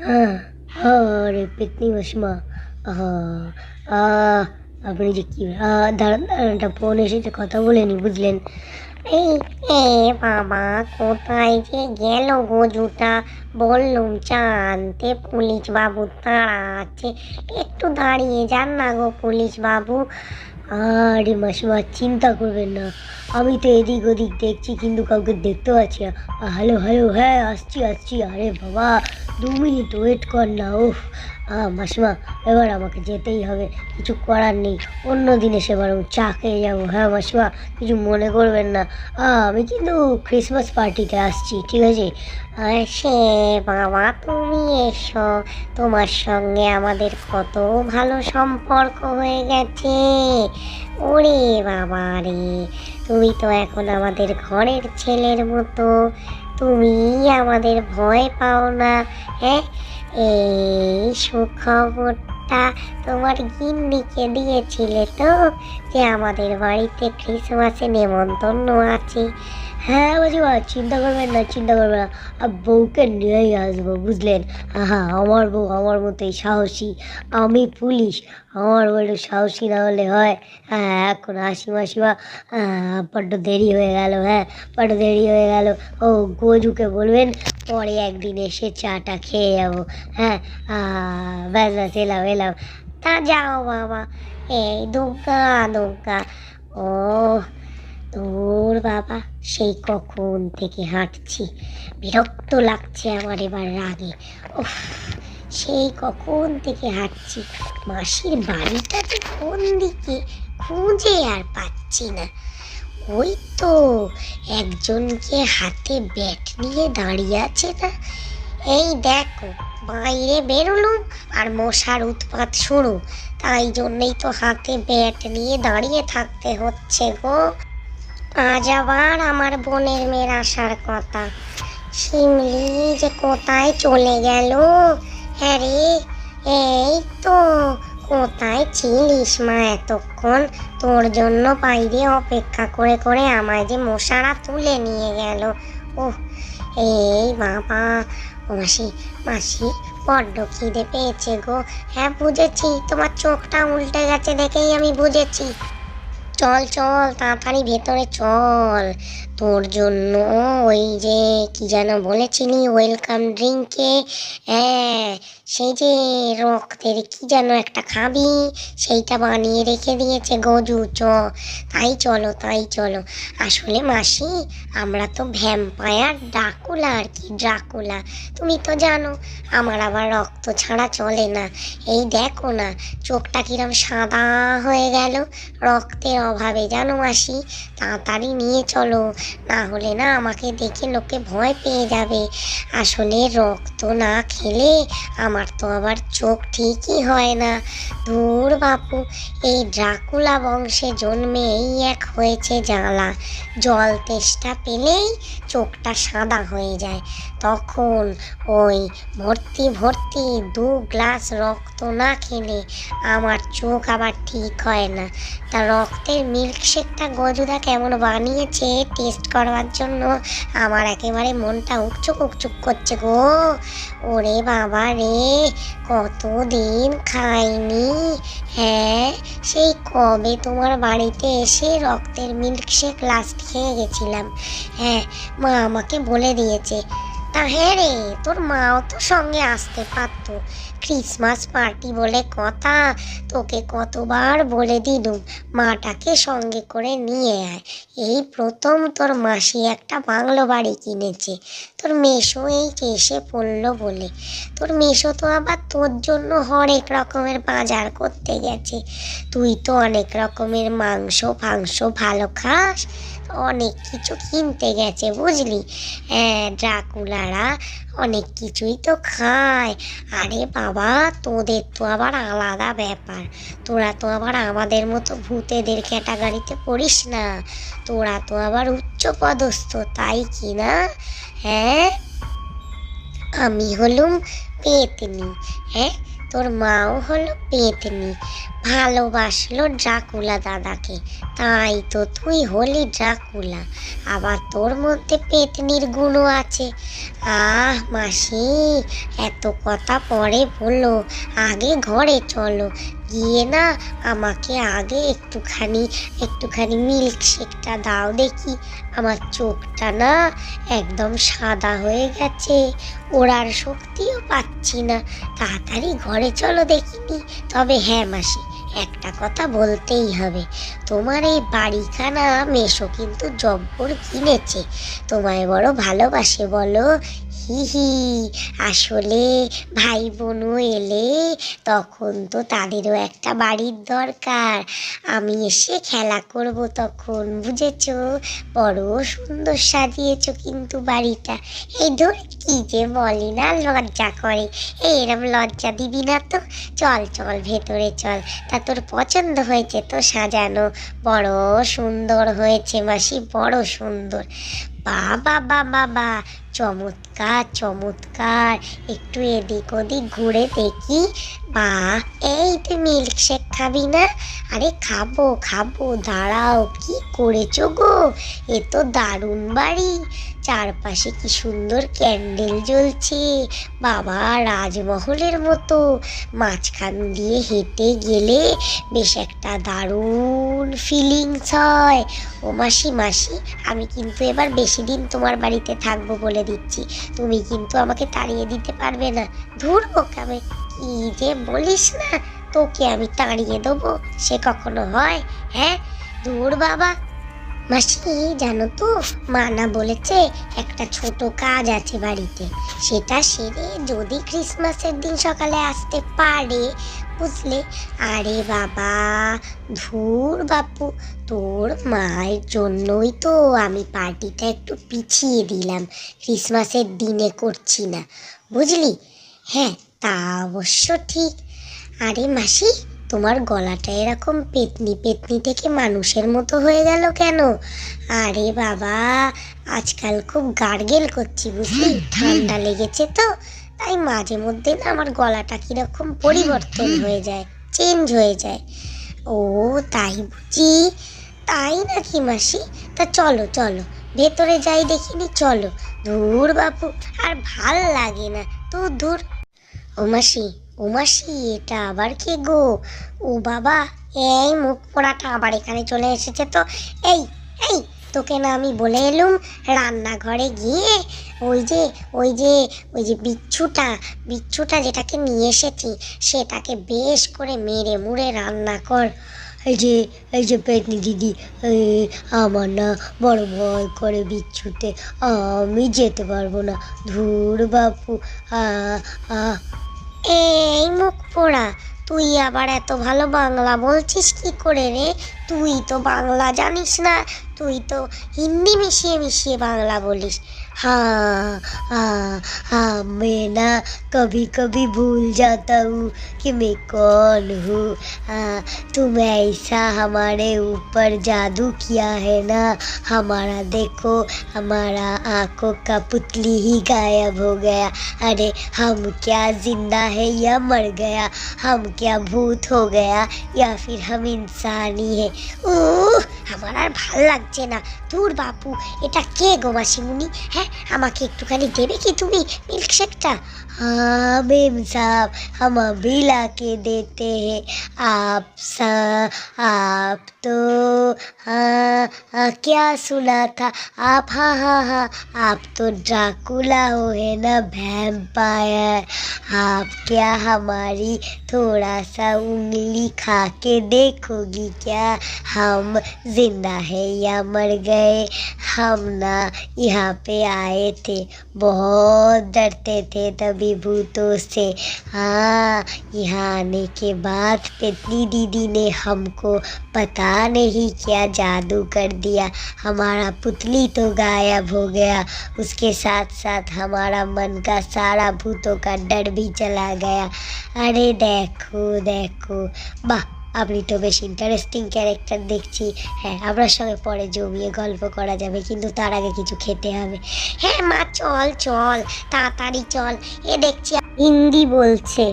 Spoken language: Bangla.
হ্যাঁ আরে পেতনি মাসিমা আহা আহ আপনি যে কি দাঁড়ান দাঁড়ান একটা ফোন এসেছে কথা বলে নি বুঝলেন এ বাবা, কোথায় যে গেল গজুটা বললুম চা আনতে পুলিশ বাবু তাড়া আছে। একটু দাঁড়িয়ে যান না গো পুলিশ বাবু আরে মাসিমা, চিন্তা করবেন না। আমি তো এদিক ওদিক দেখছি, কিন্তু কাউকে দেখতে পাচ্ছি না। হ্যালো হ্যালো হ্যাঁ আসছি আসছি। আরে বাবা, দু মিনিট ওয়েট কর না, উফ। আহ, মাসিমা এবার আমাকে যেতেই হবে। কিছু করার নেই। অন্য দিন এসে বরং চা খেয়ে যাব। হ্যাঁ মাসিমা কিছু মনে করবেন না। আমি কিন্তু ক্রিসমাস পার্টিতে আসছি ঠিক আছে? সে বাবা তুমি এসো। তোমার সঙ্গে আমাদের কত ভালো সম্পর্ক হয়ে গেছে। ওরে বাবা রে তুমি তো এখন আমাদের ঘরের ছেলের মতো। তুমি আমাদের ভয় পাও না হ্যাঁ? এই সুখবরটা তোমার গিন্নিকে দিয়েছিলে তো, যে আমাদের বাড়িতে ক্রিসমাসে নেমন্তন্ন আছে। হ্যাঁ বাজুবা চিন্তা করবেন না, চিন্তা করবেন না। আর বউকে নিয়েই আসব, বুঝলেন? হ্যাঁ আমার বউ আমার মতোই সাহসী। আমি পুলিশ, আমার বড় সাহসী না হলে হয়। হ্যাঁ এখন আসি মাসিমা বড্ড দেরি হয়ে গেল হ্যাঁ বড্ড দেরি হয়ে গেল। ও, গোজুকে বলবেন পরে একদিন এসে চাটা খেয়ে যাব। হ্যাঁ ব্যাস ব্যাস, এলাম এলাম। তা যাও বাবা, এই দুর্গা দুর্গা ও তোর বাবা, সেই কখন থেকে হাঁটছি। বিরক্ত লাগছে আমার এবার রাগে। উফ, সেই কখন থেকে হাঁটছি। মাসির বাড়িটা যে কোন দিকে খুঁজে আর পাচ্ছি না। ওই তো একজনকে হাতে ব্যাট নিয়ে দাঁড়িয়ে আছে না। এই দেখো, বাইরে বেরোলুম আর মশার উৎপাত শুরু। তাই জন্যই তো হাতে ব্যাট নিয়ে দাঁড়িয়ে থাকতে হচ্ছে গো। আজ আবার আমার বোনের মেয়ের আসার কথা। শিমলি যে কোথায় চলে গেল? হ্যাঁ রে, এই তো। কোথায় ছিলিস মা এতক্ষণ? তোর জন্য বাইরে অপেক্ষা করে করে আমায় যে মশারা তুলে নিয়ে গেল। ও এই বাবা, মাসি মাসি, বড্ড খিদে পেয়েছে গো। হ্যাঁ বুঝেছি, তোমার চোখটা উল্টে গেছে দেখেই আমি বুঝেছি। চল চল, তাড়াতাড়ি ভেতরে চল। তোর জন্য ওই যে, কি যেন বলেছিলি ওয়েলকাম ড্রিঙ্কে হ্যাঁ সেই যে রক্তের কি যেন একটা খাবি, সেইটা বানিয়ে রেখে দিয়েছে গজু, চ। তাই চলো তাই চলো। আসলে মাসি, আমরা তো ভ্যাম্পায়ার ডাকুলা আর কি, ড্রাকুলা। তুমি তো জানো, আমার আবার রক্ত ছাড়া চলে না। এই দেখো না, চোখটা কিরম সাদা হয়ে গেল রক্তের অভাবে, জানো মাসি? তাড়াতাড়ি নিয়ে চলো, না হলে না আমাকে দেখে লোকে ভয় পেয়ে যাবে। আসলে রক্ত না খেলে আমার তো আবার চোখ ঠিকই হয় না। ধুর বাপু, এই ড্রাকুলা বংশে জন্মে এই এক হয়েছে জ্বালা। জল তেষ্টা পেলেই চোখটা সাদা হয়ে যায়। তখন ওই ভর্তি ভর্তি দু গ্লাস রক্ত না খেলে আমার চোখ আবার ঠিক হয় না। তা রক্তের মিল্কশেকটা গজুদা কেমন বানিয়েছে টেস্ট করবার জন্য আমার একেবারে মনটা উকচুক উকচুক করছে গো। ওরে বাবা রে। কতদিন খাইনি? হ্যাঁ সেই কবে তোমার বাড়িতে এসে রক্তের মিল্কশেক লাস্ট খেয়ে গেছিলাম। হ্যাঁ মা আমাকে বলে দিয়েছে তা হ্যাঁ রে তোর মাও তো সঙ্গে আসতে পারতো। ক্রিসমাস পার্টি বলে কথা, তোকে কতবার বলে দিলুম, মাটাকে সঙ্গে করে নিয়ে আয়। এই প্রথম তোর মাসি একটা বাংলো বাড়ি কিনেছে। তোর মেশো এই এসে পড়ল বলে। তোর মেশো তো আবার তোর জন্য হরেক রকমের বাজার করতে গেছে। তুই তো অনেক রকমের মাংস, ফাংস ভালো খাস। অনেক কিছু কিনতে গেছে, বুঝলি? হ্যাঁ ড্রাকুলারা অনেক কিছুই তো খায়। আরে বাবা, তোদের তো আবার আলাদা ব্যাপার। তোরা তো আবার আমাদের মতো ভূতেদের ক্যাটাগরিতে পড়িস না। তোরা তো আবার উচ্চ পদস্থ, তাই কি না? হ্যাঁ? আমি হলুম পেতনি হ্যাঁ? তোর মাও হলো পেতনি, ভালোবাসলো ড্রাকুলা দাদাকে। তাই তো তুই হলি ড্রাকুলা, আবার তোর মধ্যে পেতনির গুণও আছে। আহ, মাসি, এত কথা পরে বলো আগে ঘরে চলো গিয়ে না আমাকে আগে একটুখানি একটুখানি মিল্কশেকটা দাও দেখি। আমার চোখটা না একদম সাদা হয়ে গেছে, ওড়ার শক্তিও পাচ্ছি না। তাড়াতাড়ি ঘরে চলো দেখিনি। তবে হ্যাঁ মাসি একটা কথা বলতেই হবে। তোমার এই বাড়িখানা মেশো কিন্তু জব্বর কিনেছে। তোমায় বড় ভালোবাসে বলো। হি হি। আসলে ভাই বোনও এলে তখন তো তাদেরও একটা বাড়ির দরকার। আমি এসে খেলা করব তখন, বুঝেছ? বড় সুন্দর সাজিয়েছ কিন্তু বাড়িটা। এই ধর কি যে বলি না, লজ্জা করে। এই এরম লজ্জা দিবি না তো? চল চল, ভেতরে চল। তা তোর পছন্দ হয়েছে তো সাজানো। বড় সুন্দর হয়েছে মাসি বড় সুন্দর। বাবা বাবা বা চমৎকার চমৎকার। একটু এদিক ওদিক ঘুরে দেখি। বা এই তুই মিল্কশেক খাবি না? আরে খাব খাব, দাঁড়াও, কি করেছ গো? এ তো দারুণ বাড়ি। চারপাশে কি সুন্দর ক্যান্ডেল জ্বলছে। বাবা, রাজমহলের মতো। মাঝখান দিয়ে হেঁটে গেলে বেশ একটা দারুণ ফিলিংস হয়। ও মাসি মাসি, আমি কিন্তু এবার বেশি দিন তোমার বাড়িতে থাকব বলে দিচ্ছি। তুমি কিন্তু আমাকে তাড়িয়ে দিতে পারবে না। ধুর বোকাবে কি যে বলিস না? তোকে আমি তাড়িয়ে দেবো। সে কখনো হয় হ্যাঁ? দূর বাবা মাসি, জানো তো মানা বলেছে একটা ছোট কাজ আছে বাড়িতে। সেটা সেরে যদি ক্রিসমাসের দিন সকালে আসতে পারে, বুঝলে? আরে বাবা, ধুর বাপু, তোর মায়ের জন্যই তো আমি পার্টিটা একটু পিছিয়ে দিলাম ক্রিসমাসের দিনে করছি না, বুঝলি? হ্যাঁ তা অবশ্য ঠিক। আরে মাসি তোমার গলাটা এরকম পেতনি পেতনি থেকে মানুষের মতো হয়ে গেল কেন? আরে বাবা আজকাল খুব গার্গেল করছি বুঝলি? ঠান্ডা লেগেছে তো তাই মাঝে মধ্যে না আমার গলাটা কীরকম পরিবর্তন হয়ে যায় চেঞ্জ হয়ে যায়। ও তাই বুঝি? তাই নাকি মাসি? তা চলো চলো ভেতরে যাই দেখিনি চলো। ধুর বাপু আর ভালো লাগে না তো ধুর ও মাসি ও মাসি, এটা আবার কে গো? ও বাবা, এই মুখ পোড়াটা আবার এখানে চলে এসেছে তো। এই এই, তোকে না আমি বলে এলুম, রান্নাঘরে গিয়ে ওই যে ওই যে ওই যে বিচ্ছুটা বিচ্ছুটা যেটাকে নিয়ে এসেছি, সেটাকে বেশ করে মেরে মুড়ে রান্না কর। এই যে এই যে পেটনি দিদি আমার না বড় ভয় করে বিচ্ছুতে, আমি যেতে পারব না। ধুর বাপু, আ আ এই মুখ পোড়া, তুই আবার এত ভালো বাংলা বলছিস কি করে রে? তুই তো বাংলা জানিস না, তুই তো হিন্দি মিশিয়ে মিশিয়ে বাংলা বলিস। हाँ हाँ हाँ मैं ना कभी कभी भूल जाता हूँ कि मैं कौन हूँ हाँ तुम ऐसा हमारे ऊपर जादू किया है ना हमारा देखो हमारा आंखों का पुतली ही गायब हो गया अरे हम क्या जिंदा है या मर गया हम क्या भूत हो गया या फिर हम इंसान ही है উহ আমার আর ভাল লাগছে না দূর বাপু এটা কে গো মাসিমুনি হ্যাঁ আমাকে একটুখানি দেবে কি তুমি মিল্কশেকটা हाँ मेम साहब हम अभी ला के देते हैं आप सा आप तो हाँ हाँ, क्या सुना था? आप हाँ हाँ हाँ आप तो ड्राकुला हो है ना वैम्पायर आप क्या हमारी थोड़ा सा उंगली खा के देखोगी क्या? हम ज़िंदा है या मर गए? हम ना यहाँ पे आए थे बहुत डरते थे तभी भूतों से। हाँ यहाँ आने के बाद पेतनी दीदी ने हमको पता नहीं क्या जादू कर दिया हमारा पुतली तो गायब हो गया उसके साथ साथ हमारा मन का सारा भूतों का डर भी चला गया अरे देखो देखो वाह আপনি তো বেশ ইন্টারেস্টিং ক্যারেক্টার দেখছি হ্যাঁ আপনার সঙ্গে পরে জমিয়ে গল্প করা যাবে কিন্তু তার আগে কিছু খেতে হবে হ্যাঁ মা চল চল তাড়াতাড়ি চল এ দেখছি হিন্দি বলছে